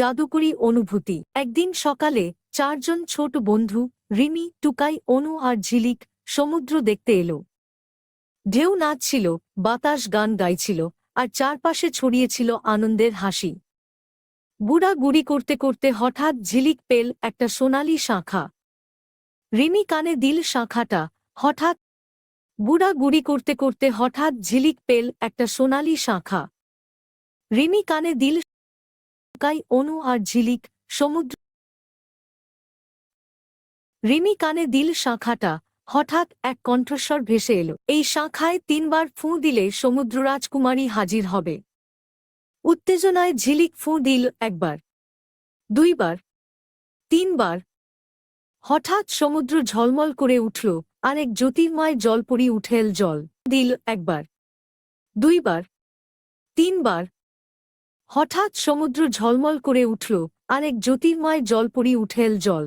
জাদুকরী অনুভূতি। একদিন সকালে চারজন ছোট বন্ধু, রিমি, টুকাই, অনু আর ঝিলিক সমুদ্র দেখতে এলো। ঢেউ নাচছিল, বাতাস গান গাইছিল আর চারপাশে ছড়িয়েছিল আনন্দের হাসি। বুড়া গুড়ি করতে করতে হঠাৎ ঝিলিক পেল একটা সোনালি শাঁখা। রিমি কানে দিল শাঁখাটা, হঠাৎ বুড়া গুড়ি করতে করতে হঠাৎ ঝিলিক পেল একটা সোনালি শাঁখা। রিমি কানে দিল কাই অনু আর ঝিলিক, সমুদ্র রিমি কানে দিল শাঁখাটা। হঠাৎ এক কণ্ঠস্বর ভেসে এলো। এই শাঁখায় তিনবার ফুঁ দিলে সমুদ্র রাজকুমারী হাজির হবে। উত্তেজনায় ঝিলিক ফুঁ দিল একবার, দুইবার, তিনবার। হঠাৎ সমুদ্র ঝলমল করে উঠল। আর এক জ্যোতির্ময় জলপরি উঠেল জল। দিল একবার, দুইবার, তিনবার। হঠাৎ সমুদ্র ঝলমল করে উঠল আর এক জ্যোতির্ময় জলপরি উঠেল জল।